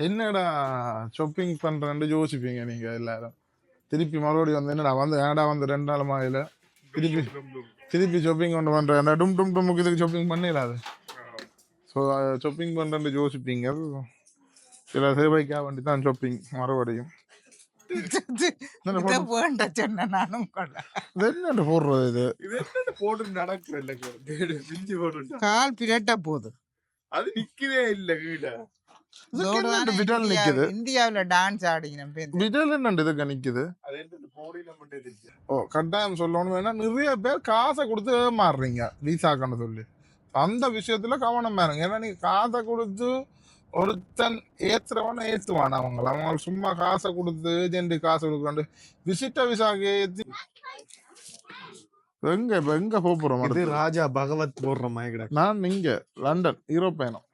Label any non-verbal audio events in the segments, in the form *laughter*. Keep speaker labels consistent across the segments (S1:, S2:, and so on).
S1: என்னடா ஷாப்பிங் பண்றேன்னு யோசிப்பீங்க நீங்க எல்லாரும். திருப்பி மறுபடியும் வந்து என்னடா வந்து ஏடா வந்து ரெண்டு நாள் மாயில திருப்பி திருப்பி ஷாப்பிங் கொண்டு பண்றேன் டும் டும் டுமுக்கு இதுக்கு ஷாப்பிங் பண்ணிடாது. ஸோ ஷாப்பிங் பண்றேன்னு யோசிப்பீங்க. சில சேவைக்காக வேண்டி தான் ஷாப்பிங் மறுபடியும் *laughs* போடுறது? இது
S2: போட்டு நடக்குற
S3: கால் பிரட்ட போகுது.
S2: அது நிக்கவே இல்ல கீழே.
S1: விடல் நிக்குது
S3: இந்தியாவுல டான்ஸ் பேர்
S1: விடல் என்னண்டு இதுக்கு நிக்குது ஓ கட்டாயம் சொல்லணும் வேணா நிறைய பேர் காசை கொடுத்து மாறுறீங்க விசாக்கன்னு சொல்லி. அந்த விஷயத்துல கவனமா இருங்க ஏன்னா நீங்க காசை கொடுத்து ஒருத்தன் ஏத்துறவன ஏத்துவான் அவங்கள. அவங்க சும்மா காசை கொடுத்து ஏஜென்ட் காசு கொடுக்காண்டு விசிட்ட விசாக்கு ஏத்தி எங்க இப்ப எங்க போறோம்
S2: இது? ராஜா பகவத் போடுற மாதிரி
S1: நான் இங்க லண்டன் யூரோப் பயணம்.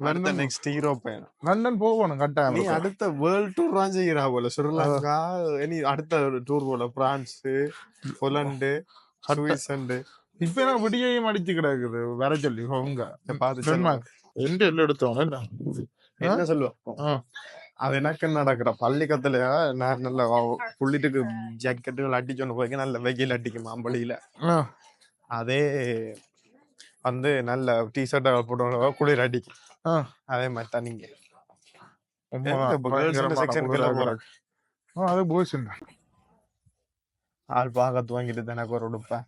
S2: அடுத்த நெக்ஸ்ட் ஹீரோ பையன்?
S1: லண்டன் போகணும்
S2: நீ
S1: கட்டாயம்
S2: அடுத்த வேர்ல்ட் டூர் தான் செய்யறா போல ஸ்ரீலங்கா இனி அடுத்த டூர் போல பிரான்ஸ் பொலண்டு சுவிட்சர்லாந்து
S1: இப்ப நான் விடியையும் அடிச்சு கிடக்குது வர சொல்லி டென்மார்க் எந்த எல்லாம் எடுத்தோம்
S2: என்ன? சொல்லுவோம்
S1: ஆ.
S2: அது எனக்கு நடக்கிற பள்ளிக்கத்துல நான் நல்ல புள்ளிட்டுக்கு ஜாக்கெட்டுகள் அடிச்சோன்னு போய் நல்ல வெயில் அடிக்கும் மாம்பழியில அதே வந்து நல்ல டிஷர்ட்டை போட்டு குளிர் அடிக்கும்
S1: ஆ.
S2: அதே மாதிரி.
S1: ஆ, அது ன்ற.
S2: ஆள் பார்க்கத்து வாங்கிட்டு எனக்கு ஒரு உடுப்பேன்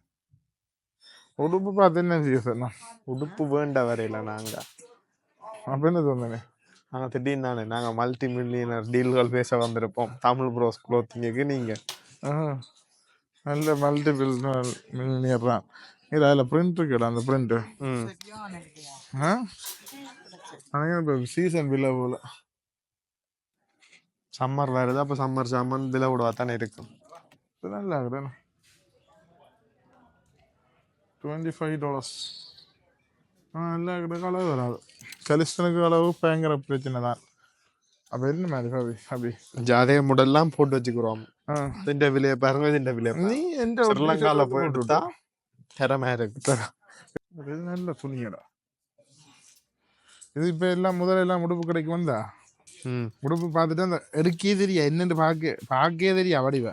S1: உடுப்பு பார்த்து என்ன செய்ய சார் நான்
S2: உடுப்பு வேண்ட வரையில நாங்க.
S1: அப்ப என்ன சொன்னேன்
S2: நாங்க திடீர்னு தானே நாங்க மல்டி மில்லியனர் டீல்கள் பேச வந்திருப்போம். தமிழ் ப்ரோஸ் க்ளோத்திங்க்கு நீங்க.
S1: நல்ல மல்டிபிள் மில்லியர் தான் இல்லை அதில் பிரிண்ட் இருக்குடா அந்த பிரிண்ட்
S2: ம்.
S1: ஆ? சீசன் வில்ல போல.
S2: சம்மர் வருது அப்ப சம்மர் சாமன் வில விடுவா தானே இருக்கும்.
S1: இது நல்லா இருக்குதானே டுவெண்ட்டி ஃபைவ் டாலர்ஸ் ஆ நல்லா இருக்கிறதுக்கு அளவு வராது. கலிஸ்டனுக்கு அளவு பயங்கர பிரச்சனை தான். அப்போ என்ன மாதிரி ஹபி ஹபி?
S2: அதே முடெல்லாம் போட்டு வச்சுக்கிறோம். இந்த விலைய பாருங்க இந்த விலைய
S1: நீ எந்த
S2: ஸ்ரீலங்காவில் போயிட்டு தரமாக
S1: அது நல்ல துணியடா. இது இப்ப எல்லாம் முதல்ல எல்லாம் உடுப்பு கடைக்கு வந்தா? உடுப்பு பார்த்துட்டு அந்த எடுக்கே தெரியா என்னன்னு பார்க்க பார்க்கவே தெரியா வடிவ?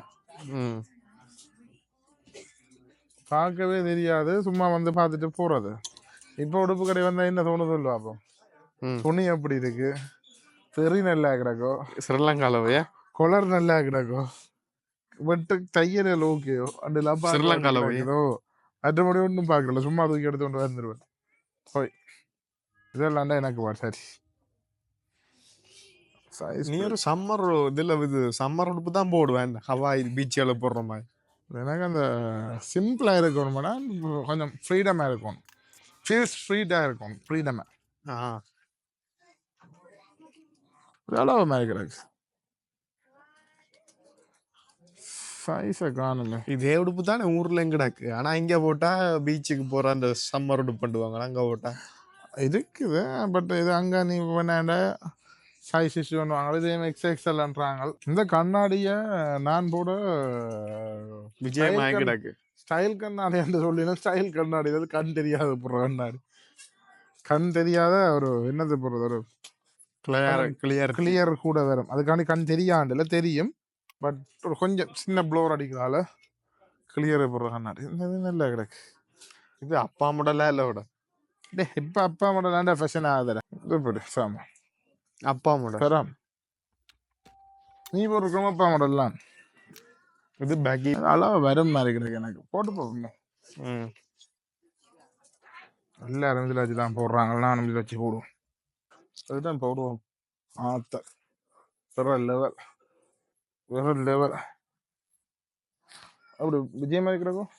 S1: பார்க்கவே தெரியாது சும்மா வந்து பார்த்துட்டு போறது. இப்போ உடுப்பு கடை வந்தா என்ன தோணு சொல்லுவா அப்போ? துணி எப்படி இருக்கு? தெரி நல்லா
S2: கிடக்கும் ஸ்ரீலங்காலவையா
S1: குளர் நல்லா கிடக்கும் வெட்டு தையல் ஓகேயோ அந்த லப்பா
S2: ஸ்ரீலங்கால
S1: மற்றபடி ஒன்றும் பார்க்கல. சும்மா தூக்கி எடுத்து கொண்டு வந்துடுவேன் ஓய் இதெல்லாம் எனக்கு வா சரி.
S2: நீ ஒரு சம்மர் இதில் இது சம்மர் உடுப்பு தான் போடுவேன். ஹவாய் பீச்சில் போடுற மாதிரி.
S1: எனக்கு அந்த சிம்பிளாக இருக்கணும்னா கொஞ்சம் ஃப்ரீடமாக இருக்கும் ஃபீல்ஸ் ஃப்ரீடாக இருக்கும் ஃப்ரீடமாக
S2: ஆ.
S1: அளவு மாதிரி கிடக்கு சைஸை காணுமே
S2: இதே உடுப்பு தானே ஊர்ல கிடக்கு? ஆனா இங்க போட்டா பீச்சுக்கு போற அந்த சம்மர் உடுப்பு பண்ணுவாங்க அங்க போட்டா?
S1: இருக்குது. பட் இது அங்கே நீ வேணாண்ட சைஸ் இஷ்யூ பண்ணுவாங்க இதே எக்ஸ் எக்ஸல்ன்றாங்க இந்த கண்ணாடியை நான் போட Style
S2: கிடக்கு.
S1: ஸ்டைல் கண்ணாடி என்று சொல்லினா ஸ்டைல் கண்ணாடி. அது கண் தெரியாத போடுற கண்ணாடி. கண் தெரியாத ஒரு என்னது போடுறது? ஒரு
S2: கிளியர் கிளியர்
S1: கிளியர் கூட வரும். அதுக்காண்டி கண் தெரியாண்டில் தெரியும். பட் ஒரு கொஞ்சம் சின்ன ப்ளோர் அடிக்கிறதால கிளியர் போடுற கண்ணாடி இது நல்லா கிடக்கு?
S2: இது அப்பா முடலா இல்ல விட?
S1: டே இப்போ அப்பா மட்டும் தாண்டா ஃபேஷன் ஆகுதுடா. இது போடு சாமா.
S2: அப்பா முட
S1: பெறாம் நீ போட்டுருக்கோம் அப்பா மாடல்லாம்
S2: இது பேக்கி
S1: அளவு வரும் மாதிரி கிடக்கு எனக்கு. போட்டு போகணும்
S2: ம்.
S1: எல்லாரும் இதில் வச்சு தான் போடுறாங்க. நானும் இதில் வச்சு போடுவோம். அதுதான் போடுவோம். ஆத்த. லெவல் வேற லெவல் அப்படி விஜய் மாதிரி கிடக்கும்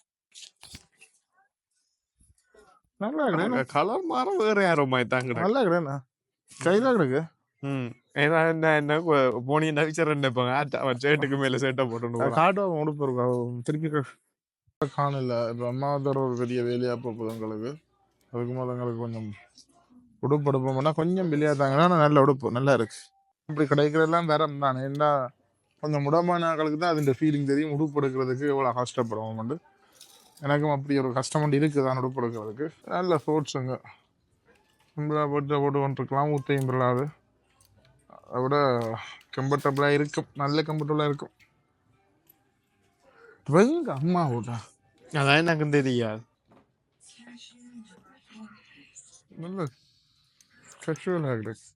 S1: நல்லா கிடக்கு.
S2: கலர் மாற வேற யாரோ மாதிரி கிடக்கு.
S1: நல்லா கிடக்குண்ணா கையில கிடக்கு.
S2: ம். ஏன்னா என்ன என்ன போனி நவிச்சர் நினைப்பாங்க அவன் சேட்டுக்கு மேல சேட்டை போட்டு
S1: காட்டுவாங்க உடுப்பு இருக்கும் திருப்பி காணல. இப்போ அம்மா தர ஒரு பெரிய வேலையாக போகுது எங்களுக்கு அதுக்கு முதல்ல எங்களுக்கு கொஞ்சம் உடுப்பு எடுப்போம்னா கொஞ்சம் வெளியாதாங்கன்னா நல்ல உடுப்பு. நல்லா இருக்கு. இப்படி கிடைக்கிறதெல்லாம் தரம் தானே. என்ன கொஞ்சம் முடமான ஆட்களுக்கு தான் அதுன்ற ஃபீலிங் தெரியும். உடுப்பு எடுக்கிறதுக்கு எவ்வளோ கஷ்டப்படுவோம் எனக்கும் அப்படி ஒரு கஷ்டம் ஒன்று இருக்குது தான் உடுப்பு எடுக்கிறதுக்கு நல்ல ஸ்போர்ட்ஸுங்க சிம்பிளாக போட்டு போட்டு கொண்டிருக்கலாம். ஊத்தையும் பிள்ளாது விட கம்ஃபர்டபுளாக இருக்கும். நல்ல கம்ஃபர்டபுளாக இருக்கும். வெங்க அம்மா விடா
S2: அதான் எனக்கு தெரியாது.
S1: நல்ல கஷுவலாக கிடக்கு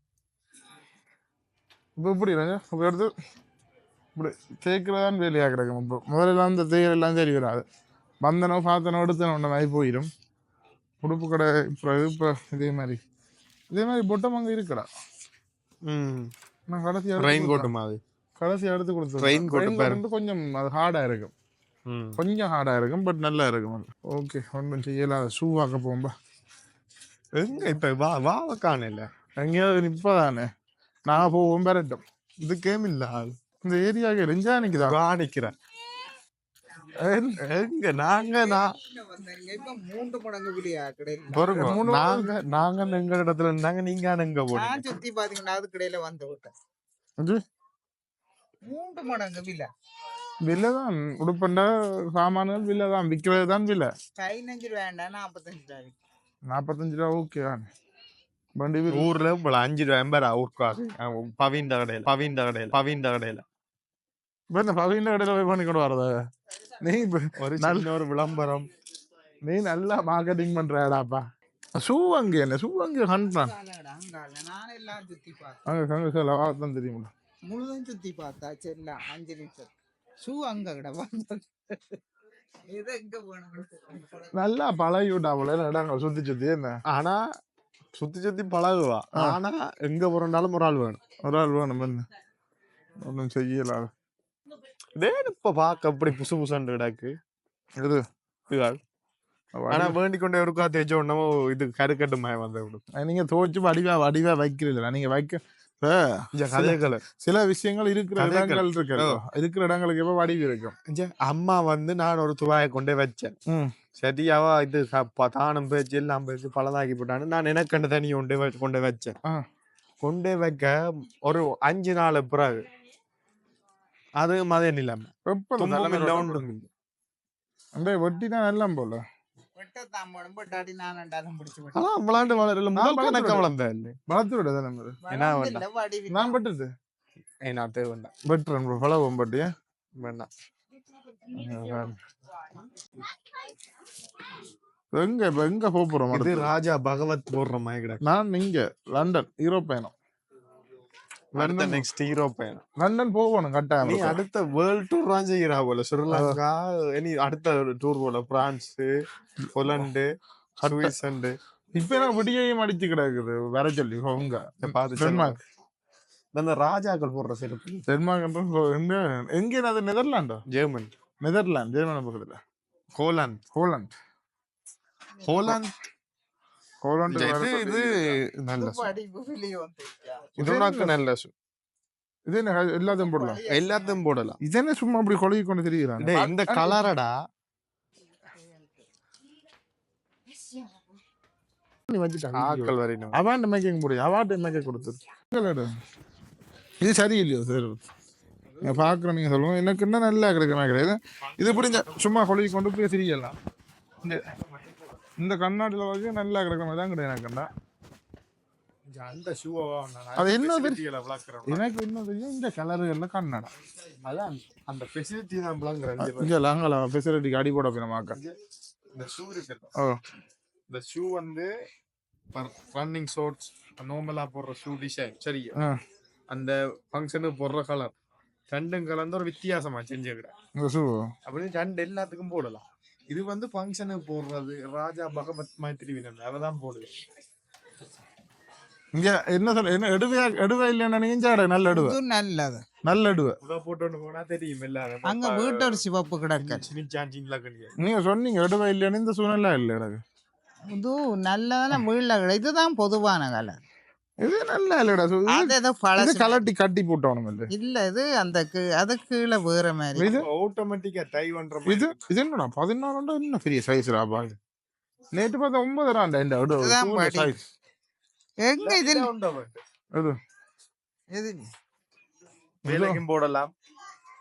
S1: இப்போ இப்படி ராஜா? இப்போ எடுத்து இப்படி தேய்க்கிறதான் வேலையாக கிடக்கும் இப்போ முதல்ல இந்த தேயிலெல்லாம் சரி வராது வந்தனோ பார்த்தனோ எடுத்தனோ ஒன்ற மாதிரி போயிடும் உடுப்பு கடை இப்போ இப்போ இதே மாதிரி இதே மாதிரி பொட்டம் அங்கே இருக்குடா
S2: ம்
S1: நான் கடைசி
S2: ரெயின் கோட்டு மாதிரி
S1: கடைசி எடுத்து கொடுத்தேன்
S2: Rain coat பாரு.
S1: வந்து கொஞ்சம் அது ஹார்டாக இருக்கும் கொஞ்சம் ஹார்டாக இருக்கும் பட் நல்லா இருக்கும் ஓகே ஒன்றும் செய்யலாம் ஷூ வாக்க போகும்பா
S2: எங்க இப்ப வா வாவ காணல
S1: எங்கேயாவது நிற்பதானே நான் போவோம் பெறட்டும்
S2: இது கேம் இல்ல
S1: இந்த ஏரியாவுக்கு நெஞ்சா நிற்குதா
S2: வா நிக்கிறேன். எங்க? நாங்க நான்
S3: இப்ப மூன்று மடங்கு
S2: பாருங்க நாங்க. நாங்க எங்க இடத்துல இருந்தாங்க நீங்க எங்க போனீங்க?
S3: நான் சுத்தி பாத்தீங்கன்னா அது கடையில வந்து விட்டேன். மூன்று மடங்கு விலை.
S1: விலை தான். உடுப்பண்ட சாமான்கள் விலை தான். விற்கிறது தான் விலை.
S3: பதினஞ்சு வேண்டாம் நாற்பத்தஞ்சு ரூபாய்
S1: நாற்பத்தஞ்சு ரூபா ஓகே தான். வண்டி
S2: ஊர்ல இப்ப அஞ்சு ரூபாய் எம்பரா ஊர்க்காக பவிந்த கடையில பவிந்த கடையில பவிந்த கடையில.
S1: போய் பண்ணி கொண்டு வரத நீ இப்ப
S2: ஒரு
S1: நல்ல-
S2: ஒரு விளம்பரம்
S1: நீ நல்லா மார்க்கெட்டிங் பண்றடாப்பா ஷூ அங்கே என்ன ஷூ அங்கே கண்டான் அங்கே அங்கே சில தான் தெரியுமா
S3: முழுதும் சுத்தி பார்த்தா செல்லாம் அஞ்சு நிமிஷம் ஷூ அங்க கிட வந்து எது எங்க போனோம்
S1: நல்லா பழகி விட்டா போல நடாங்க சுத்தி சுத்தி என்ன
S2: ஆனா சுத்தி சுத்தி பழகுவா ஆனா எங்க போறனாலும் ஒரு ஆள் வேணும்
S1: ஒரு ஆள் வேணும் என்ன ஒன்றும் செய்யலாம்
S2: இதே இப்ப பாக்க அப்படி புசு புசாண்டு கிடக்கு.
S1: இது
S2: இதுகள். ஆனா வேண்டிக் கொண்டே இருக்கா தேய்ச்ச உடனே இது கருக்கட்டு மயம் வந்து
S1: நீங்க துவச்சு வடிவா வடிவா வைக்கிறீங்களா நீங்க வைக்க சில விஷயங்கள் இருக்கிற. இடங்கள் இருக்கு இருக்கிற இடங்களுக்கு எப்ப வடிவு இருக்கும்.
S2: அம்மா வந்து நான் ஒரு துவாயை கொண்டே வச்சேன். சரியாவா? இது தானம் பேச்சு எல்லாம் பேச்சு பலதாக்கி போட்டான்னு நான் எனக்கு கண்ட தண்ணி கொண்டே கொண்டே வச்சேன். கொண்டே வைக்க ஒரு அஞ்சு நாள் பிறகு அது மத நிலைமை
S1: எப்ப இந்த
S2: துன்பம்
S1: தலைமை
S2: இல்லை
S1: ரொட்ட
S2: ஒன்றும் இல்லை
S1: அந்த வெட்டி தான் எல்லாம் போல.
S2: விளாண்டு வளரல முதல் கணக்க
S1: வளர்த்து விட
S3: வடிவி
S1: நான் பட்டுது.
S2: ஏன்னா
S1: வெட்டுறேன் பட்டியா
S2: வேண்டாம்.
S1: எங்க இப்ப எங்க போறோம்
S2: இது? ராஜா பகவத் போடுற மாதிரி
S1: நான் இங்க லண்டன் யூரோப் பயணம்.
S2: அடுத்த நெக்ஸ்ட் ஹீரோ பையன்.
S1: லண்டன் போகணும்
S2: நீ
S1: கட்டாயம்
S2: அடுத்த வேர்ல்ட் டூர் தான் செய்கிறா போல. ஸ்ரீலங்கா இனி அடுத்த டூர் போல. பிரான்ஸ் பொலண்டு சுவிசண்டு
S1: இப்ப நான் விடியையும் அடிச்சு கிடக்குது. வர சொல்லி உங்க
S2: பார்த்து
S1: டென்மார்க்.
S2: அந்த ராஜாக்கள் போடுற செருப்பு
S1: டென்மார்க் எங்க எங்க அது நெதர்லாண்டா?
S2: ஜெர்மன்.
S1: நெதர்லாந்து ஜெர்மன் பக்கத்துல.
S2: ஹோலாந்து
S1: ஹோலாந்து
S2: ஹோலாந்து
S1: ஹோலாந்து
S2: இது
S1: என்ன எல்லாத்தையும் போடலாம்
S2: எல்லாத்தையும் போடலாம்
S1: இது என்ன சும்மா அப்படி கொழுகி கொண்டு தெரியுறாங்க
S2: டேய், இந்த கலரடா ஆக்கள் வரையணும்
S1: அவாண்ட மேக்கிங் முடியும் அவாண்ட மேக்கப் கொடுத்துரு இது சரியில்லையோ சார் நீங்கள் பார்க்குற நீங்கள் சொல்லுவோம் எனக்கு இன்னும் நல்லா கிடைக்கிற கிடையாது இது புரிஞ்ச சும்மா கொழுகி கொண்டு போய் தெரியலாம் இந்த இந்த கண்ணாடியில் வரைக்கும் நல்லா கிடைக்கிற மாதிரி தான் கிடையாது எனக்குண்டா
S2: அந்த ஷூவா
S1: அது என்ன எனக்கு இன்னும் தெரியும் இந்த கலருகளில் கண்ணாடா.
S2: அதான் அந்த ஃபெசிலிட்டி தான்
S1: இங்கே லாங்கலா ஃபெசிலிட்டிக்கு அடி போட போய் நம்ம
S2: இந்த ஷூ இருக்கு. இந்த ஷூ வந்து ரன்னிங் ஷார்ட்ஸ் நார்மலா போடுற ஷூ டிசைன் சரி.
S1: ஆ.
S2: அந்த ஃபங்க்ஷனுக்கு போடுற கலர் ரெண்டும் கலந்து ஒரு வித்தியாசமா செஞ்சுக்கிறேன் அப்படின்னு ரெண்டு எல்லாத்துக்கும் போடலாம். இது வந்து ஃபங்க்ஷனுக்கு போடுறது. ராஜா பகவத் மைத்திரி வினன் அவதான் போடுது.
S1: இங்கே என்ன சொல்ல என்ன எடுவையா எடுவை இல்லைன்னா நீங்கள் சாட நல்ல எடுவை.
S3: இது நல்லது.
S1: நல்ல எடுவை.
S2: உள்ள போட்டு போனா தெரியும் எல்லாரும்.
S3: அங்க வீட்டோட சிவப்பு கிடக்கு.
S1: நீங்கள் சொன்னீங்க எடுவை இல்லைன்னு இந்த சூழ்நிலை இல்லை எனக்கு.
S3: இது நல்லதான வீழ்ல கிட இதுதான் பொதுவான கலர்
S1: இது நல்லா இல்லடா. சு- இது-
S3: அது
S1: இது
S3: பழசு
S1: கலட்டி கட்டி போட்டோம் இல்லை.
S3: இல்ல இது அந்த அது கீழே வேற மாதிரி.
S1: இது?
S2: ஆட்டோமேட்டிக்கா டை பண்ற
S1: இது? இது என்னடா? பதினாறுண்டா? என்ன பெரிய சைஸ் ராபா இது? நேற்று பார்த்தா ஒன்பது ராண்டா இந்த. சைஸ்
S3: எங்க இதில்
S1: இது?
S3: இது?
S2: வேலைக்கும் போடலாம்.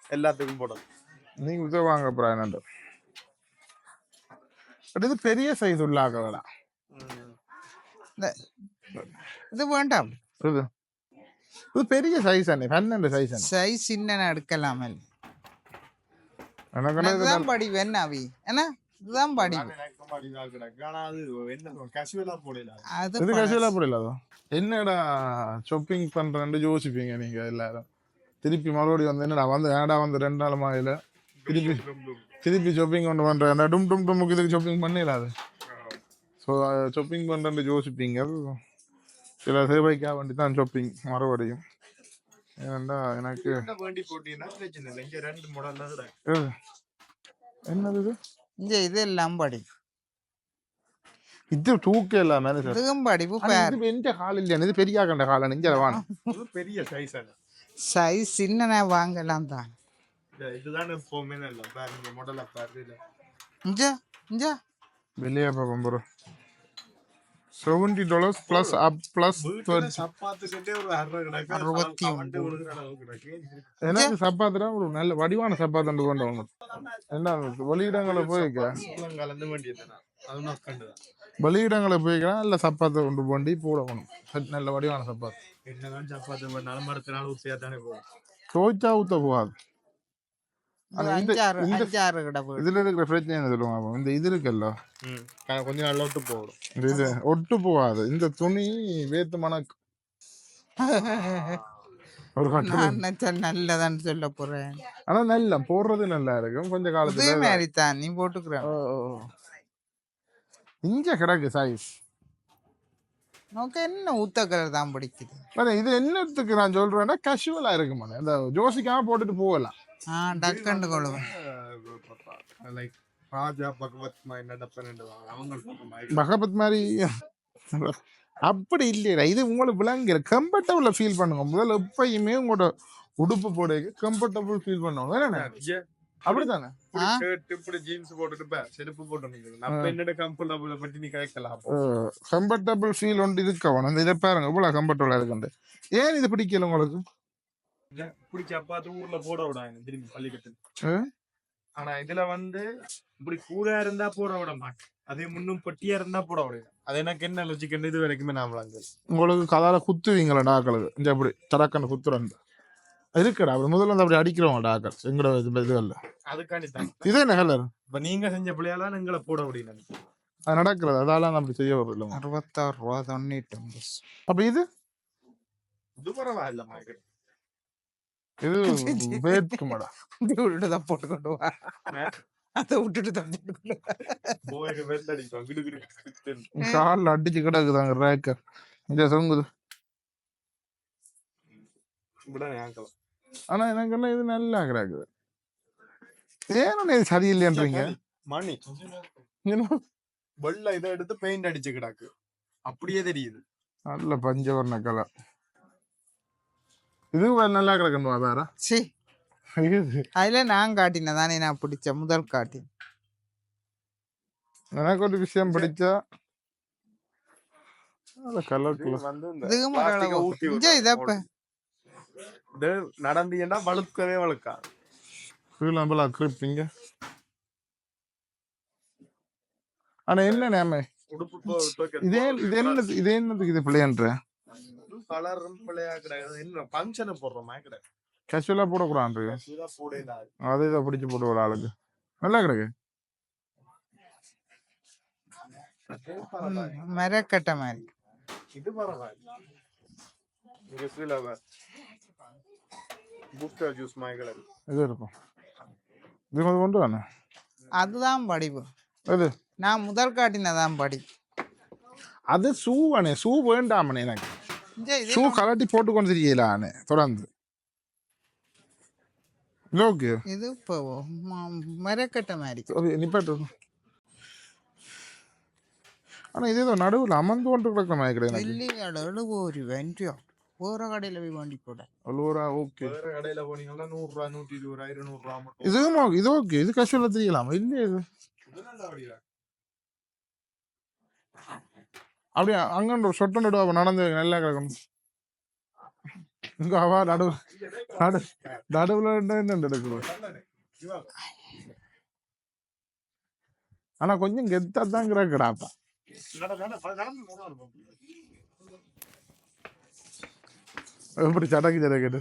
S2: எல்லாத்துக்கும் போடலாம்.
S1: நீங்க இதை வாங்க அப்புறம் என்னண்டு பட் இது பெரிய சைஸ் உள்ளாக்கடா
S3: இந்த- இது வேண்டாம்.
S1: இது. இது பெரிய சைஸ் அண்ணே. பன்னெண்டு சைஸ் அண்ணே.
S3: சைஸ் சின்ன எடுக்கலாமல்
S1: எனக்கு
S3: இதுதான் படிவு. என்ன அவி என்ன இதுதான் படிவு
S2: கசுவலா
S1: இது என்னடா ஷாப்பிங் பண்றேன்னு யோசிப்பீங்க நீங்க எல்லாரும். திருப்பி மறுபடியும் வந்து என்னடா வந்து ஏடா வந்து ரெண்டு நாள் மாயில திருப்பி திருப்பி ஷாப்பிங் கொண்டு பண்றேன் டும் டும் டுமுக்கு இதுக்கு ஷாப்பிங் பண்ணிடலாது ஸோ ஷாப்பிங் பண்ணுறேன்னு யோசிப்பீங்க. சில சேவைக்காக வேண்டி தான் ஷாப்பிங் மறுபடியும். ஏனண்டா எனக்கு
S2: வேண்டி போட்டீங்கன்னா பிரச்சனை இல்லை. இங்க ரெண்டு மாடல் தான்
S1: ஏ, என்னது இது?
S3: இங்க இது எல்லாம் படி
S1: இது தூக்க இல்லாம சார்.
S3: இதுவும் படிவு
S1: இது எந்த கால் இல்லையா? இது பெரிய கண்ட கால நெஞ்சல வாங்க
S2: இது பெரிய சைஸ் அல்ல
S3: சைஸ் சின்ன வாங்கலாம் தான்.
S2: இது- இதுதான் எப்பவுமே நல்ல பாருங்க மாடலா பாருங்க
S3: இங்க இங்க.
S1: வெளியே பார்ப்போம் bro seventy dollars plus up plus
S3: அறுபத்தி
S1: சப்பாத்துனா ஒரு நல்ல வடிவான சப்பாத்து கொண்டு வரணும். என்ன வெளியிடங்களை
S2: கண்டுதான்
S1: வெளியிடங்களை போய்க்கலாம் நல்ல சப்பாத்தை கொண்டு போண்டி போடணும். நல்ல வடிவான சப்பாத்து.
S2: என்னதான் சப்பாத்து பண்ணாலும் மரத்தினால ஊசியா தானே போகும்.
S1: தோய்ச்சா ஊத்த போகாது ஆனா இந்த-
S3: அஞ்சாறு
S1: இந்த-
S3: அஞ்சாறு கடை போடு
S1: இதுல இருக்கிற பிரச்சனை என்ன சொல்லுவாங்க? இந்த இது இருக்குல்ல?
S2: ம். க- கொஞ்சம் நல்லா விட்டு போடும்
S1: இது ஒட்டு போகாது. இந்த துணி வேத்து மணக்கு. ஒரு
S3: நல்லதான்னு சொல்ல போறேன்.
S1: ஆனா நல்ல போடுறது நல்லா இருக்கும். கொஞ்ச காலத்துல
S3: மாதிரி தான் நீ.
S1: இங்க கிடக்கு சைஸ்
S3: நோக்க என்ன ஊத்த கலர் தான் பிடிக்குது?
S1: இது என்னத்துக்கு நான் சொல்றேன்னா கஷுவலா இருக்கும். இந்த ஜோசிக்காம போட்டுட்டு போகலாம்.
S3: ஆ டக்குண்டு கொள்ளுவேன்
S2: லைக் ராஜா பகவத் மாதிரி.
S1: அப்படி இல்லையா இது உங்களுக்கு விளங்குற கம்ஃபர்டபுளா ஃபீல் பண்ணுங்க. முதல்ல எப்பயுமே உங்களோட உடுப்பு போட கம்ஃபர்டபுள் ஃபீல் பண்ணுவோம் வேற அப்படித்தானே?
S2: ஷர்ட் இப்படி ஜீன்ஸ் போட்டுட்டு பே, செருப்பு போட்டு நம்ம என்னோட கம்ஃபர்டபுள பத்தி நீ கேட்கலாம்
S1: கம்ஃபர்டபுள் ஃபீல் ஒன்று இந்த இதை பாருங்க இவ்வளோ கம்ஃபர்டபுளாக இருக்குண்டு ஏன் இது பிடிக்கல உங்களுக்கு?
S2: இப்படி சப்பாத்து ஊர்ல போட விடாங்க திரும்பி பள்ளிக்கட்டு? ஆனா இதுல வந்து இப்படி கூடா இருந்தா போட விட மாட்டேன். அதே முன்னும் பொட்டியா இருந்தா போட விடுங்க அது எனக்கு என்ன லாஜிக் இது வரைக்குமே நான் விளங்கு
S1: உங்களுக்கு கதால குத்துவீங்களா டாக்களுக்கு இந்த அப்படி தடக்கன்னு குத்துறேன் இருக்குடா அப்படி முதல்ல வந்து அப்படி அடிக்கிறவங்க டாக்கள் எங்களோட இது இதுகள்ல.
S2: அதுக்காண்டி தான்
S1: இது என்ன கலர்
S2: இப்ப நீங்க செஞ்ச பிள்ளையாலாம் எங்களை போட முடியும்
S1: அது நடக்கிறது அதால நான் அப்படி செய்ய வரல
S3: அறுபத்தாறு ரூபா தொண்ணூற்றி
S1: அப்ப இது?
S2: இது பரவாயில்ல மாய்க்கு
S1: இது
S3: விட்டுட்டு தான் போட்டு கொண்டு வா. அதை விட்டுட்டு தான் போட்டு கொண்டு வா
S1: அடிச்சு கிடக்குதாங்க ரேக்கர் இந்த சொங்குது. ஆனா எனக்கு என்ன இது நல்லா கிடக்குது. ஏன்னு இது சரியில்லைன்றீங்க?
S2: மணி? வெள்ள இதை எடுத்து பெயிண்ட் அடிச்சு கிடாக்கு. அப்படியே தெரியுது.
S1: நல்ல பஞ்சவர்ண கலர். இது நல்லா கிடக்கணுமா வேற?
S3: சி. அதுல நான் காட்டினதானே நான் பிடிச்ச முதல் காட்டி
S1: எனக்கு ஒரு விஷயம் பிடிச்சா
S2: நடந்தீங்கன்னா வழுக்கவே வழுக்கா
S1: ஃபீல் நம்பல கிரிப்பிங்க ஆனா என்ன நேம? இது என்ன இது என்னதுக்கு இது பிள்ளைன்ற
S2: கலரும் பிள்ளையா கிடையாது. என்ன ஃபங்க்ஷனை போடுறோமா கிடையாது
S1: கேஷுவலா போடக்கூடாது. அதே இதை பிடிச்சி போட்டு ஒரு ஆளுக்கு. நல்லா கிடக்கு.
S3: மரக்கட்டை மாதிரி.
S2: இது பரவாயில்ல. பூஸ்டர் ஜூஸ் மாதிரி
S1: இது இருக்கும் இது கொஞ்சம் கொண்டு வானே
S3: அதுதான் படிப்பு.
S1: அது
S3: நான் முதல் காட்டினதான் படி.
S1: அது அண்ணே ஷூ வேண்டாமண்ணே எனக்கு. ஷூ கலட்டி போட்டு கொண்டு தெரியலானே தொடர்ந்து ஓகே
S3: இது இப்போ மரக்கட்டை மாதிரி
S1: நிப்பாட்டு ஆனா இது ஏதோ நடுவில் அமர்ந்து கொண்டு கிடக்கிற மாதிரி கிடையாது எனக்கு
S3: வெள்ளியோட எழுபது வென்றியோ வேற கடையில் போய் வண்டி போட
S1: அவ்வளோரா ஓகே
S2: வேற கடையில போனீங்கன்னா நூறு ரூபா நூத்தி இருபது ரூபா இருநூறு ரூபா மட்டும்
S1: ஓகே இது ஓகே இது கஷ்டம் தெரியலாம் இல்லையே இது
S2: இது நல்லா வடிவா.
S1: அப்படியே அங்கே சொட்டன் நடுவா நடந்து நல்லா கிடக்கணும். இங்க அவா நடு நடு நடுவில் என்ன
S2: இவா,
S1: ஆனா கொஞ்சம் கெத்தா தான் கிடக்குறாப்பா. எப்படி சடக்கு சடக்குது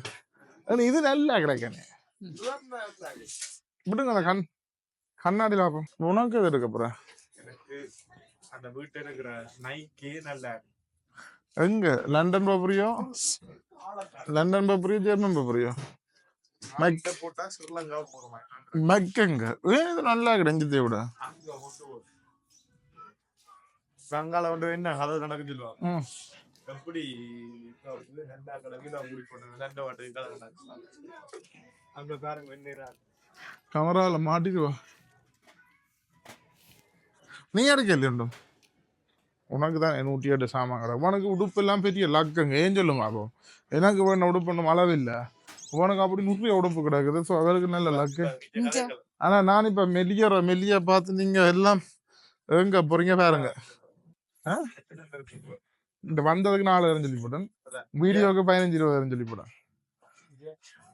S1: ஆனா இது நல்லா கிடைக்கணே விடுங்க கண் கண்ணாடி லாபம் உனக்கு போற?
S2: எனக்கு அந்த வீட்டுல இருக்கிற நைக்கே நல்லா
S1: எங்க? லண்டன் போறியோ லண்டன் போறியோ ஜெர்மன் போறியோ மெக்
S2: இதை போட்டா ஸ்ரீலங்கா போறோம்
S1: மெக்கங்க இது நல்லா கிடைஞ்சதை விட.
S2: வங்காள வந்து என்ன? கதை சொல்லுவாங்க. எப்படி ரெண்டா நான் மூடி போட்டது ரெண்டு வாட்டி அங்க பாருங்க வெந்நீரா
S1: கமரால நீ எடுக்கலையுண்டோ உனக்கு தான் நூற்றி எட்டு சாமான் கிடக்கு உனக்கு உடுப்பு எல்லாம் பெரிய லக்குங்க. ஏன் சொல்லுங்க அப்போ? எனக்கு வேணும் உடுப்பு ஒன்றும் அளவில்லை. உனக்கு அப்படி நிறைய உடுப்பு கிடக்குது. ஸோ அவருக்கு நல்ல லக்கு.
S3: இங்க.
S1: ஆனா நான் இப்ப மெல்லியற மெல்லிய பார்த்து நீங்க எல்லாம் எங்க போறீங்க பாருங்க? இந்த வந்ததுக்கு நாலு சொல்லி போட்டேன். வீடியோக்கு பதினஞ்சு இருபது சொல்லி போட்டேன்.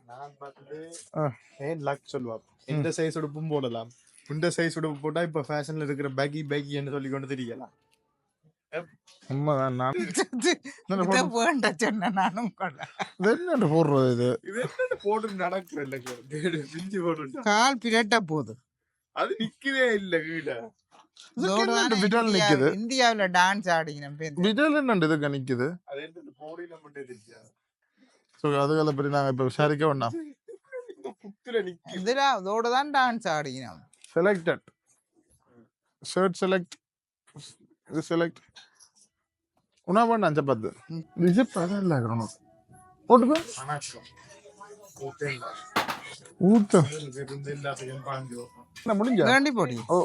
S2: நான் பார்த்தது
S1: ஆ.
S2: ஏன் லக் சொல்லுவா? எந்த சைஸ் உடுப்பும் போடலாம். இந்த சைஸ் உடுப்பு போட்டா இப்ப ஃபேஷன்ல இருக்கிற பேக்கி பேக்கி சொல்லி கொண்டு தெரியலாம்.
S1: உண்மைதான். நான் *laughs*
S3: வேண்ட சொன்ன நானும்
S1: என்னண்டு போடுறது இது?
S2: இது என்ன போட்டு நடக்கிற இல்ல பிஞ்சு போட்டு
S3: கால் பிரட்ட போகுது.
S2: அது நிக்கவே இல்ல கீழே.
S3: இந்தியாவுல டான்ஸ் ஆடிக்கணும் பேர்
S1: விடல் என்னண்டு இதுக்கு நிக்குது?
S2: அது என்ன போடியில மட்டும் தெரியாது
S1: ஸோ அதுகளை பற்றி நாங்க இப்ப விசாரிக்க வேண்டாம்
S2: இந்த புத்துல நிக்க
S3: இதுல அதோட தான் டான்ஸ் ஆடிக்கணும்
S1: செலக்டட் ஷர்ட் செலக்ட் இது செலக்ட் உணா பண்ண அஞ்ச பத்து இது பதம் இல்லை போட்டு போ.
S2: வணக்கம் ஓகேங்க
S1: ஊத்த முடிஞ்சா?
S3: வேண்டி போடி.
S1: ஓ.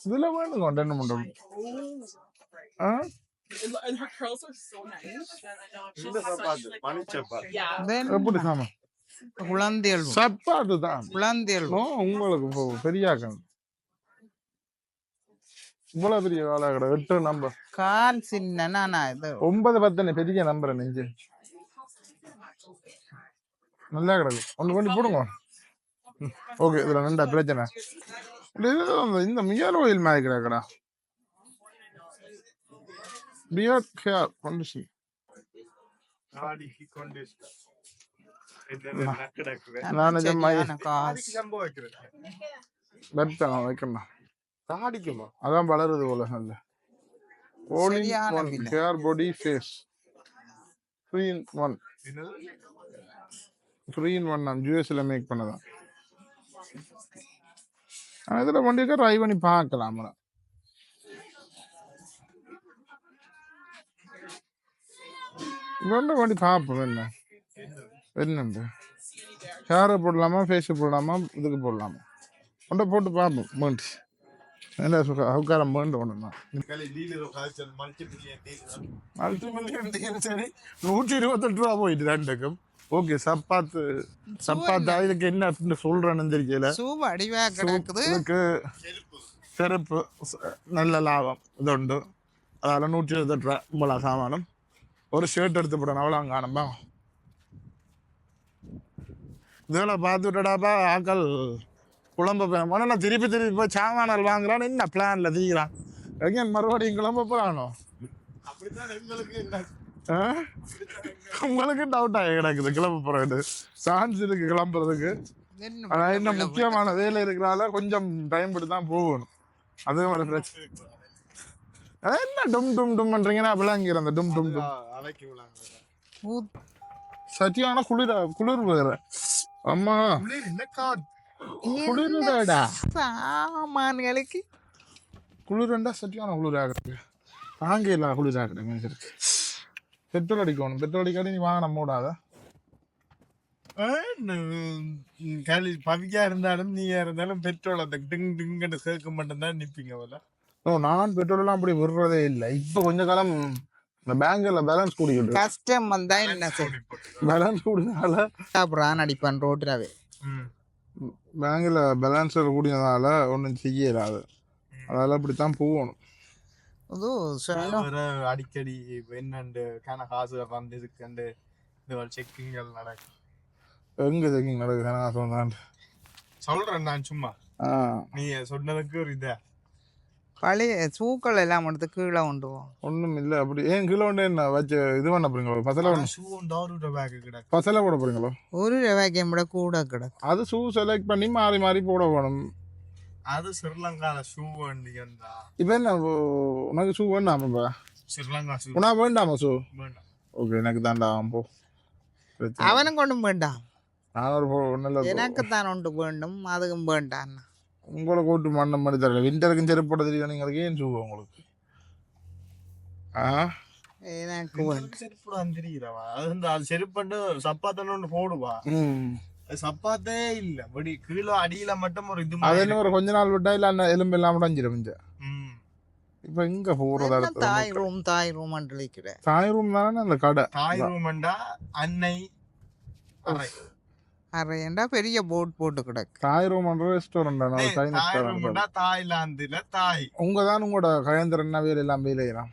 S1: இதுல வேணுங்க என்ன பண்ணும் ஆ?
S4: And her curls are so nice.
S3: Then
S1: எப்படி சாமா?
S3: குழந்தைகள்
S1: சப்பாத்து தான்.
S3: குழந்தைகள்
S1: ஓ உங்களுக்கு பெரியாக்கணும் இவ்வளவு பெரிய வேலை கிடையாது எட்டு நம்பர்
S3: கால் சின்ன இது
S1: ஒன்பது பத்தனை பெரிய நம்பர் நெஞ்சு நல்லா கிடக்கும் ஒன்று பண்ணி போடுங்க. ஓகே இதுல ரெண்டா பிரச்சனை. இந்த மியர் ஆயில் மாதிரி கிடக்குடா. பியர்
S2: கொண்டு என்ன நடக்குது
S1: நான் வைக்கணும்.
S2: தாடிக்குமா?
S1: அதான் வளருது
S3: சரியான
S1: one. Hair body face three in one three in one நான் யூஎஸ்ல மேக் பண்ணதான். இதுல வண்டிக்கு ட்ரை பண்ணி பார்க்கலாம் நம்ம. ரெண்டு வண்டி பார்ப்போம் என்ன? என்னண்டு ஹேரை போடலாமா ஃபேஸு போடலாமா இதுக்கு போடலாமா? கொண்ட போட்டு பார்ப்போம் என்ன சுக அவுக்காரம்
S2: டீலர் காய்ச்சல் மல்டிபிளியன் டீலர்
S1: மல்டிமில்லியன் சரி நூற்றி இருபத்தெட்டு ரூபா போயிட்டு ரெண்டுக்கும் ஓகே சப்பாத்து சப்பாத்தா இதுக்கு என்ன அப்படின்னு சொல்றேன்னு தெரியல
S3: சூ வடிவா கிடக்குது
S1: செருப்பு நல்ல லாபம் இது உண்டு அதால நூற்றி இருபத்தெட்டு ரூபா இவ்வளோ சாமானம் ஒரு ஷர்ட் எடுத்து போடணும் அவ்வளோ அங்கே காணம்பா இதில் பார்த்து விட்டடாப்பா ஆக்கள் குழம்ப போய் நான் திருப்பி திருப்பி போய் சாமானால் வாங்குறான்னு என்ன பிளான்ல தீக்கிறான் எங்கேன் மறுபடியும் குழம்ப போகிறானோ? உங்களுக்கு டவுட் ஆகி கிடக்குது கிளம்ப போறது சான்ஸ் இருக்கு கிளம்புறதுக்கு.
S3: என்ன
S1: முக்கியமான வேலை இருக்கிறனால கொஞ்சம் டைம் எடுத்து தான் போகணும். அதுவும் ஒரு பிரச்சனை. அது என்ன டும் டும் டும் பண்றீங்கன்னா விளங்கிற அந்த டும் டும் டும். சத்தியான குளிர குளிர் வேற. அம்மா.
S2: என்ன காட்
S1: குளிருடாடா
S3: சாமான்களுக்கு?
S1: குளிரண்டா சத்தியான குளிர் ஆகுறது தாங்க இல்ல குளிர் ஆகுது மனுஷருக்கு. பெட்ரோல் அடிக்கணும். பெட்ரோல் அடிக்காட்டி நீ வாங்கின மூடாத.
S2: கேலி பவிக்கா இருந்தாலும் நீயா இருந்தாலும் பெட்ரோல் அந்த டிங் டிங்கன்னு சேர்க்க மட்டும்தான் நிப்பீங்க போல.
S1: ஓ நான் பெட்ரோல் எல்லாம் அப்படி விடுறதே இல்லை. இப்போ கொஞ்ச காலம் இந்த பேங்க்ல பேலன்ஸ் கூடிக்கிட்டு
S3: கஷ்டம் வந்தா என்ன
S1: பேலன்ஸ் கூடினால
S3: சாப்பிட்றான் அடிப்பான் ரோட்டிலாவே
S1: பேங்க்ல பேலன்ஸ் கூடியதால ஒன்றும் செய்ய இயலாது அதால அப்படித்தான் போகணும்.
S3: அது
S2: வேற அடிக்கடி என்னண்டு கான காசு வந்து இதுக்கண்டு இது செக்கிங்கள் நடக்கும்.
S1: எங்க செக்கிங் நடக்குது நான் சொன்னேன்
S2: சொல்றேன் நான் சும்மா.
S1: ஆ.
S2: நீ சொன்னதுக்கு ஒரு இதா.
S3: பழைய சூக்கள் எல்லாம் எடுத்து கீழே கொண்டு போவோம்
S1: ஒன்றும் இல்லை அப்படி. ஏன் கிலோ ஒன்று என்ன வச்சு இது பண்ண போறீங்களோ? பசலை
S2: ஷூ ஒரு பேக் கிடக்கு.
S1: பசலை போட போறீங்களோ?
S3: ஒரு ரூபாய்க்கு விட கூட கிடக்கு.
S1: அது ஷூ செலக்ட் பண்ணி மாறி மாறி போட போகணும்
S2: அது ஸ்ரீலங்கால ஷூ வண்டியண்டா
S1: இப்போ என்ன உனக்கு ஷூ வேண்டாமாப்பா
S2: ஸ்ரீலங்கா ஷூ.
S1: உனா வேண்டாமா ஷூ?
S2: வேண்டாம்.
S1: ஓகே எனக்கு தாண்டா போ.
S3: அவனும் கொண்டு வேண்டாம்.
S1: நான் ஒரு நல்ல
S3: எனக்கு தான் ஒன்று வேண்டும் அதுக்கும் வேண்டாம்.
S1: உங்களை கோட்டு மண்ணம் பண்ணி தரல. விண்டருக்கும் செருப்போட தெரியும் நீங்கள் ஏன் ஷூ உங்களுக்கு? ஆ?
S2: செருப்பு தெரியுறவா? அது வந்து அது செருப்பு சப்பாத்தன்னு போடுவா. சப்பாத்தே இல்ல. படி கீழே அடியில மட்டும் ஒரு இது
S1: அது
S2: மாதிரி
S1: என்ன ஒரு கொஞ்ச நாள் விட்டா இல்லை எலும்பு இல்லாமல் உடஞ்சிடும் இஞ்ச
S2: ம்.
S1: இப்போ எங்கே அடுத்து
S3: தாய் ரூம் தாய் ரூம்
S1: தாய் ரூம் தானே அந்த கடை?
S2: தாய் ரூமண்டா அன்னை அறை.
S3: அறையண்டா பெரிய போட் போட்டு கிடக்கு.
S1: தாய் ரூம்ன்ற ரெஸ்டாரண்ட்
S2: தாய்லாந்துல தாய்
S1: உங்க தான். உங்களோட கயந்திரன் என்ன வேலை எல்லாம் வேலையிறான்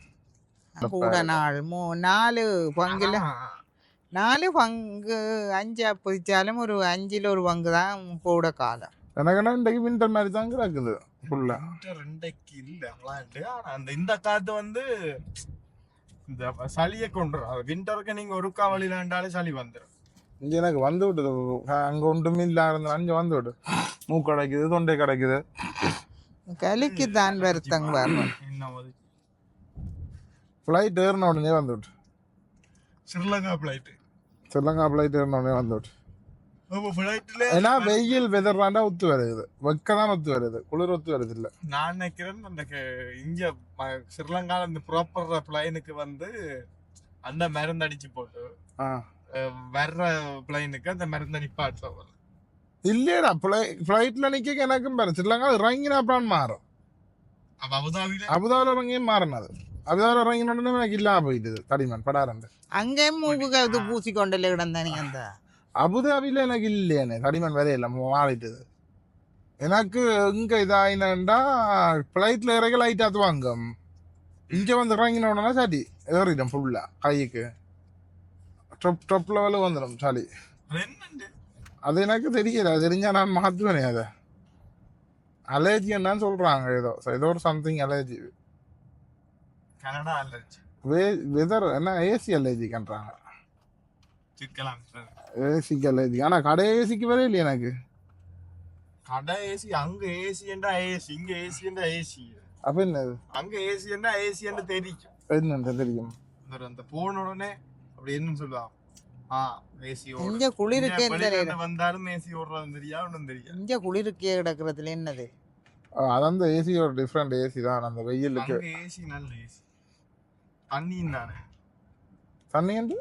S3: கூட நாள் மூ நாலு பங்குல. நாலு பங்கு அஞ்சா பிரிச்சாலும் ஒரு அஞ்சில் ஒரு பங்கு தான் கூட காலம்.
S1: எனக்கு என்ன இன்றைக்கு வின்டர் மாதிரி தான் கிடக்குது ஃபுல்லா
S2: winter ரெண்டைக்கு இல்ல அந்த இந்த காத்து வந்து இந்த சளியை கொண்டுரும். விண்டருக்கு நீங்க ஒருக்கா வழி விளையாண்டாலே சளி வந்துடும்
S1: இங்கே எனக்கு வந்து விட்டுது. அங்கே ஒன்றுமே இல்லை இருந்தாலும் அங்கே வந்து விட்டு மூக்கு கிடைக்குது தொண்டை கிடைக்குது.
S3: கலிக்கு தான் வருத்தங்க
S1: ஃப்ளைட் ஏறின உடனே வந்து விட்டு
S2: ஸ்ரீலங்கா பிளைட்
S1: ஸ்ரீலங்கா ஃப்ளைட் ஏறின உடனே வந்து விட்டு ஏன்னா வெயில் வெதர்றாண்டா ஒத்து வருது. வெக்க தான் ஒத்து வருது. குளிர் ஒத்து வருது இல்லை
S2: நான் நினைக்கிறேன் அந்த க- இங்க ம- ஸ்ரீலங்கால இந்த ப்ராப்பர் பிளைனுக்கு வந்து அந்த மருந்து அடிச்சு போட்டு வர்ற பிளைனுக்கு அந்த மருந்து நிப்பாட்டு
S1: இல்லையடா ஃப்ளை ஃப்ளைட்டில் நிற்க எனக்கும் பாரு ஸ்ரீலங்கா இறங்கினா அப்புறம் மாறும்
S2: அப்ப அபுதாபில
S1: அபுதாபில் இறங்கியும் மாறினது அது அபுதாபில் இறங்கின உடனே எனக்கு இல்லாம போயிட்டுது தடிமன் படாரண்டு
S3: அங்கேயும் மூக்கு இது பூசிக்கொண்டல கிடந்தானே அந்த
S1: அபுதாபியில் எனக்கு இல்லையானே தடிமன் வரையில மாறிட்டுது எனக்கு இங்கே இதாயினண்டா ஃப்ளைட்டில் இறங்க லைட் ஆத்துவாங்க இங்கே வந்து இறங்கின உடனே சரி ஏறிடும் ஃபுல்லாக கைக்கு டொப் டொப் லெவலில் வந்துடும் சளி
S2: அது
S1: எனக்கு தெரியல அது தெரிஞ்சா நான் மாற்றுவேனே அதை அலர்ஜி என்னன்னு சொல்கிறாங்க ஏதோ ஏதோ ஒரு something allergy
S2: Canada allergy
S1: way weather என்ன ஏசி அலர்ஜிக்கன்றாங்க
S2: சிக்கலாம்
S1: ஏசிக்கு அலர்ஜி ஆனால் கடை ஏசிக்கு வரே இல்லையா எனக்கு
S2: கடை ஏசி அங்க ஏசி என்றா ஏசி இங்க ஏசி என்றா ஏசி
S1: அப்போ என்னது
S2: அங்க ஏசி என்றா ஏசி என்று தெரியும்
S1: என்னன்னு தெரியும்
S2: அந்த போன உடனே அப்படி என்ன சொல்லுவான் ஆ ஏசி
S3: இங்க குளிருக்கே
S2: வந்தாலும் ஏசி ஓடுறது தெரியா ஒன்றும் தெரியாது.
S3: இங்க குளிருக்கே கிடக்குறதுல என்னது?
S1: ஆ, அது அந்த ஏசி ஒரு டிஃப்ரெண்ட் ஏசி தான் அந்த வெயிலுக்கு.
S2: ஏசி நல்ல ஏசி தண்ணி தானே.
S1: தண்ணி என்று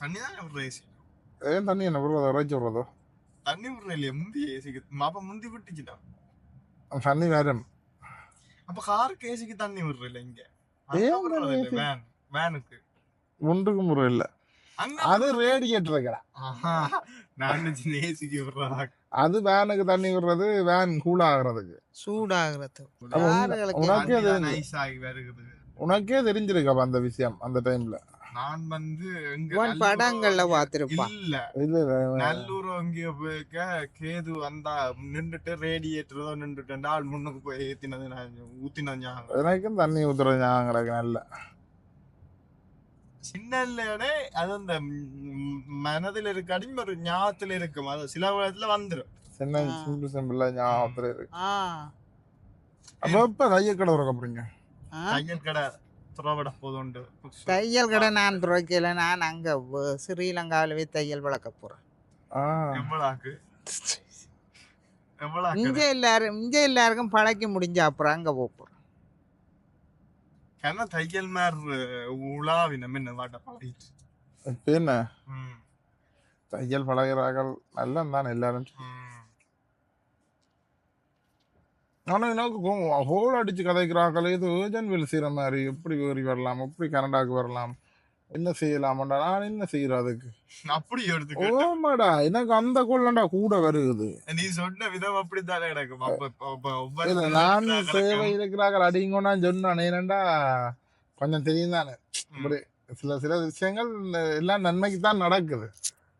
S2: தண்ணி தானே விடுற ஏசி
S1: ஏன் தண்ணி என்ன விடுறதோ இறைச்சி விடுறதோ?
S2: தண்ணி விடுற இல்லையா முந்தி ஏசிக்கு அப்ப முந்தி விட்டுச்சுதான்
S1: தண்ணி வரும்
S2: அப்ப காருக்கு ஏசிக்கு தண்ணி விடுற இல்ல இங்க? வேனுக்கு
S1: ஒன்றுக்கு முறை இல்லை. அது ரேடியேட்டர் கடை அது வேனுக்கு தண்ணி விடுறது வேன்
S3: சூடாகிறது.
S1: அப்ப உன்ன-
S3: ஆளுகளுக்கு
S1: உனக்கே அது
S2: நைஸ் ஆகி வருகுது
S1: உனக்கே தெரிஞ்சிருக்கு அப்ப அந்த விஷயம் அந்த டைம்ல
S2: நான் வந்து
S3: படங்கள்ல பார்த்திருப்பான்.
S2: இல்ல.
S1: இல்ல இல்ல
S2: நல்லூர் அங்கே போய்க்க கேது வந்தா நின்றுட்டு ரேடியேட்டர் தான் நின்றுட்டு ஆள் முன்னுக்கு போய் ஏத்தினது நான் ஊத்தினது ஞாபகம்.
S1: எனக்கும் தண்ணி ஊத்துறது ஞாபகம் கிடக்கு நல்ல.
S2: சின்ன இல்லையோட அது அந்த மனதில் இருக்க அடிமை ஒரு ஞாபகத்துல இருக்கும் அது சில இடத்துல வந்துடும்
S1: சின்ன. சிம்பிள் சிம்பிளா ஞாபகத்துல இருக்கு. அப்ப இப்ப தைய கடை திறக்க போறீங்க?
S2: தையல் கடை துறவிட போதுண்டு.
S3: தையல் கடை நான் துறைக்கல. நான் அங்க வ- ஸ்ரீலங்காவில போய் தையல் வளர்க்க போறேன்.
S1: ஆ.
S2: எவ்வளாக்கு?
S3: இங்க எல்லாரும் இங்க எல்லாருக்கும் பழக்கி முடிஞ்ச அப்புறம் அங்க போக
S2: தையல் மாதிரி உலாவினம் என்ன வாட்ட பாடிட்டு
S1: இப்ப என்ன
S2: ம்.
S1: தையல் பழகிறார்கள் நல்லா தான் எல்லாரும்.
S2: ம்.
S1: ஆனா எனக்கு ஹோல் அடிச்சு கதைக்கிறார்கள் இது ஏஜென்ட் வேலை செய்யற மாதிரி எப்படி ஏறி வரலாம் எப்படி கனடாக்கு வரலாம். என்ன செய்யலாமாடா நான் என்ன செய்யறேன் அதுக்கு?
S2: அப்படி எடுத்துக்க
S1: ஓமாடா எனக்கு அந்த கொள்ளண்டா கூட வருகுது.
S2: நீ சொன்ன விதம் அப்படித்தானே விதம்
S1: நான். சேவை இருக்கிறார்கள் அடிங்கோ நான் சொன்னேன் ஏனண்டா கொஞ்சம் தெரியும் தானே இப்படி சில சில விஷயங்கள் எல்லாம் நன்மைக்கு தான் நடக்குது.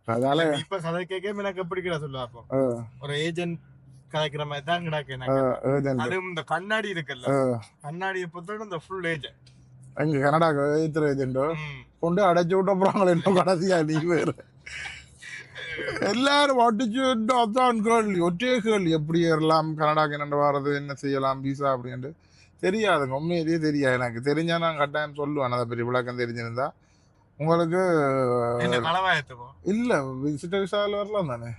S1: அதால
S2: இப்ப கதை கேட்க எனக்கு எப்படி கிட சொல்லுவா அப்போ?
S1: ஆ,
S2: ஒரு ஏஜென்ட் கதைக்கிற மாதிரி தான் கிடக்கு எனக்கு.
S1: ஏஜென்ட்
S2: அதுவும் இந்த கண்ணாடி இருக்குல்ல. கண்ணாடியை பொறுத்தவரை இந்த ஃபுல் ஏஜ்
S1: எங்க ஏத்துற ஏஜென்ட் கொண்டு அடைச்சு விட்ட போறாங்களே இன்னும் கடைசியா நீ வேறு எல்லாரும் அடிச்சு விட்டு அதான் கேள்வி ஒற்றே கேள்வி எப்படி ஏறலாம் கனடாக்கு என்ன வர்றது என்ன செய்யலாம் விசா அப்படின்ட்டு தெரியாதுங்க உண்மையிலேயே தெரியாது எனக்கு தெரிஞ்சா நான் கட்டாயம் சொல்லுவேன் அதை பற்றி விளக்கம் தெரிஞ்சிருந்தா உங்களுக்கு இல்ல விசிட்டர் விசாவில் வரலாம் தானே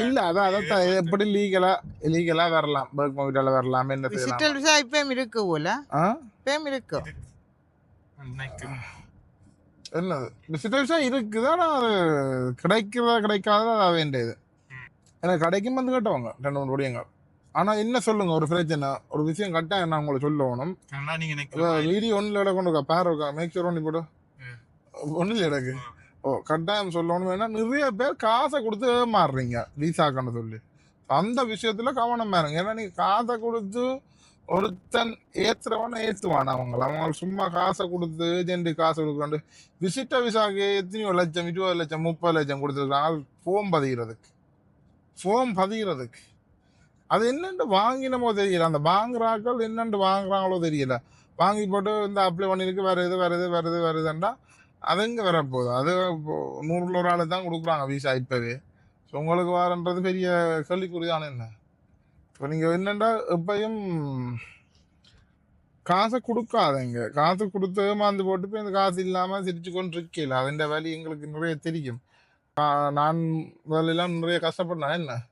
S1: இல்ல அதான் அதான் எப்படி லீகலா லீகலா வரலாம் பேர்க் மொபைட்டால வரலாம் என்ன
S3: விசிட்டல் விசா இப்பயும் இருக்கு போல
S1: ஆ
S3: இப்பயும் இருக்கு
S2: இன்னைக்கு
S1: என்னது விசிட்டர் விசா இருக்குது ஆனா அது கிடைக்கிறதா கிடைக்காததா வேண்டியது. எனக்கு கிடைக்கும் வந்து கேட்டவங்க ரெண்டு மூணு படியங்க ஆனா என்ன சொல்லுங்க ஒரு பிரச்சனை ஒரு விஷயம் கட்டாயம் நான் உங்களுக்கு சொல்லணும்? வீடியோ ஒன்றில் இட கொண்டு பேர் இருக்கா? மேக் ஷூர் ஒன்று போடு. ஒன்றில் இடக்கு ஓ கட்டாயம் சொல்லணும் ஏன்னா நிறைய பேர் காசை கொடுத்து ஏமாறுறீங்க விசாக்கன்னு சொல்லி. அந்த விஷயத்துல கவனமா இருங்க. ஏன்னா நீங்க காசை கொடுத்து ஒருத்தன் ஏத்துறவன ஏத்துவான். அவங்கள அவங்க சும்மா காசை கொடுத்து ஏஜென்ட் காசு கொடுக்குறாண்டு விசிட்ட விசாக்கு எத்தனையோ லட்சம் இருபது லட்சம் முப்பது லட்சம் கொடுத்துருக்காங்க ஃபோம் பதிகிறதுக்கு. ஃபோம் பதிகிறதுக்கு. அது என்னென்று வாங்கினமோ தெரியல. அந்த வாங்குறாக்கள் என்னென்று வாங்குறாங்களோ தெரியல. வாங்கி போட்டு இந்த அப்ளை பண்ணியிருக்கு. வேறு இது வேறு இது வேறு இது வேறு இதுண்டா அது எங்கே வரப்போகுது? அது இப்போ நூறுல ஒரு ஆளு தான் கொடுக்குறாங்க விசா இப்போவே. ஸோ உங்களுக்கு வரன்றது பெரிய கேள்விக்குறிதான என்ன? இப்போ நீங்கள் என்னென்னா எப்பயும் காசை கொடுக்காதங்க. காசு கொடுத்து ஏமாந்து போட்டு போய் இந்த காசு இல்லாமல் சிரிச்சு கொண்டு இருக்கல அதுன்ற வேலை எங்களுக்கு நிறைய தெரியும். நான் முதலெல்லாம் நிறைய கஷ்டப்பட்டேன் என்ன?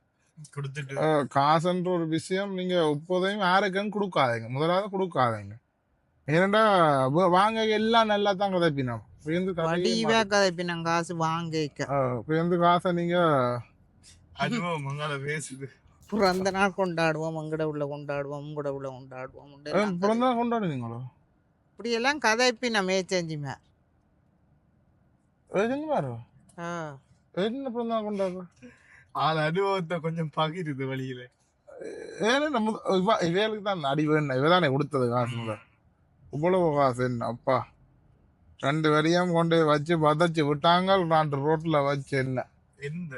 S2: கொடுத்துட்டு.
S1: காசுன்ற ஒரு விஷயம் நீங்க இப்போதையும் யாருக்குன்னு கொடுக்காதீங்க. முதலாவது கொடுக்காதீங்க. ஏனண்டா வ- வாங்க எல்லாம் நல்லா தான் கதைப்பினோம். பேருந்து
S3: கதைப்பினம். காசு வாங்கிக்க
S1: பேருந்து காசை நீங்க
S2: அதுவும் மங்கள பேசுது.
S3: பிறந்த நாள் கொண்டாடுவோம் அங்கட உள்ள கொண்டாடுவோம் உங்கட உள்ள கொண்டாடுவோம்
S1: பிறந்தா கொண்டாடுவீங்களோ?
S3: இப்படியெல்லாம்
S1: ஏஜென்ட் பாரு.
S3: ஆ.
S1: என்ன பிறந்தா கொண்டாடு
S2: ஆள் அனுபவத்தை கொஞ்சம் பகிருது வழியில.
S1: ஏன்னா நம்ம இவ இவைகளுக்கு தான் அடி வேணும். இவ தானே கொடுத்தது காசு இவ்வளவு காசு என்ன அப்பா? ரெண்டு வரியும் கொண்டு வச்சு வதச்சு விட்டாங்க நான் ரோட்ல வச்சு என்ன?
S2: எந்த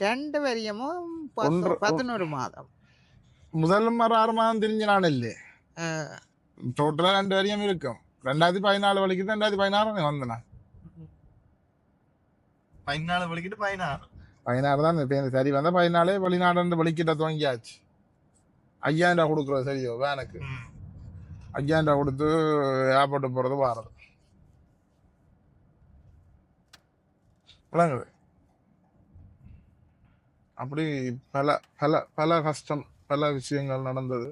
S3: ரெண்டு வரியமும்
S1: ஒன்று-
S3: பதினோரு மாதம்
S1: முதல் மறு ஆறு மாதம் தெரிஞ்ச நான் இல்லை டோட்டலாக ரெண்டு வரையும் இருக்கும் ரெண்டாயிரத்தி பதினாலு வலிக்கு ரெண்டாயிரத்தி பதினாறு வந்தேன்
S2: பதினாலு வலிக்கிட்டு பதினாறு
S1: பதினாறு தான் இப்போ சரி வந்தால் பதினாலே வெளிநாடு வலிக்கிட்ட துவங்கியாச்சு ஐயாயிரம் ரூபா கொடுக்குறது சரியோ வேனுக்கு. ஐயாயிரம் ரூபா கொடுத்து ஏர்போர்ட்டு போகிறது வாரது விளங்குது அப்படி பல பல பல கஷ்டம் பல விஷயங்கள் நடந்தது.